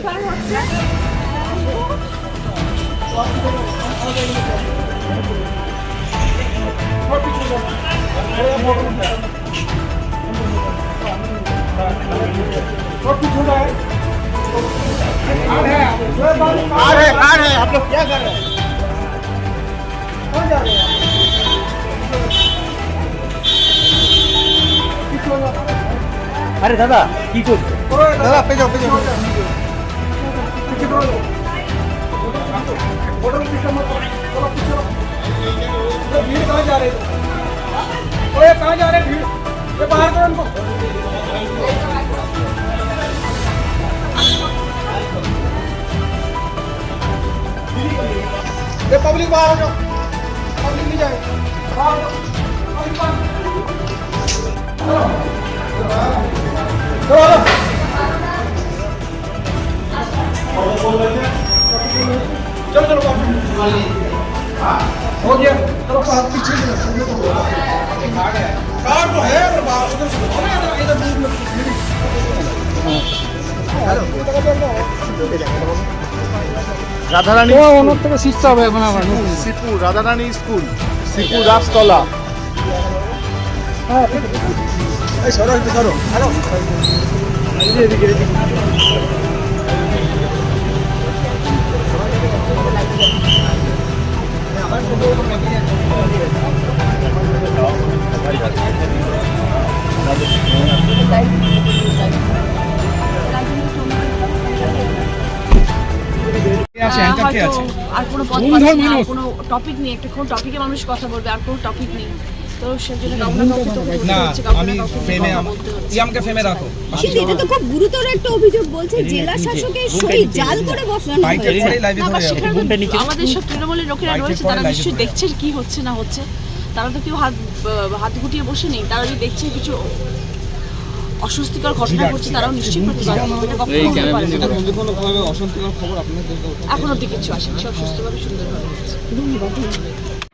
কার হচ্ছে कार है कार है आप लोग क्या कर रहे हैं कौन जा रहे हैं আরে দাদা কি করছো दादा पे जाओ पे जाओ कहाँ जा रहे भीड़ बाहर पब्लिक बाहर हो जाओ पब्लिक नहीं जाए बाहर। पब्लिक बाहर चलो चलो चलो चलो बाहर। हो गया चलो बाहर पीछे चलो। कार तो है पर बाहर उधर से हमें इधर- इधर दूर में। রাধারানী ওনার থেকে শিখতে হবে এখন আবার শ্রীপুর রাধারানী স্কুল শ্রীপুর রাজতলা এই সরো একটু সরো হ্যালো আহ, আর কোনো পথ আর কোনো টপিক নেই একটা কোনো টপিকে মানুষ কথা বলবে আর কোনো টপিক নেই। তো সেজন্য কাউকে না কাউকে তো না হচ্ছে, কাউকে না আমি কাউকে ফ্রেমে কথা বলতে হচ্ছে। ইয়ামকে ফ্রেমে রাখো কিন্তু এটা তো খুব গুরুতর একটা অভিযোগ বলছে জেলা শাসকের সই জাল করে বসানো হয়েছে। নিচে- আমাদের সব তৃণমূলের লোকেরা রয়েছে তারা নিশ্চয়ই। দেখছে কি হচ্ছে না হচ্ছে। তারা তো কেউ হাত হাত গুটিয়ে বসে নেই তারা যদি দেখছে কিছু অস্বস্তিকর ঘটনা ঘটছে তারাও নিশ্চয়ই প্রতিবাদ এখন অব্দি কিছু আসেনি সব সুস্থভাবে সুন্দরভাবে হচ্ছে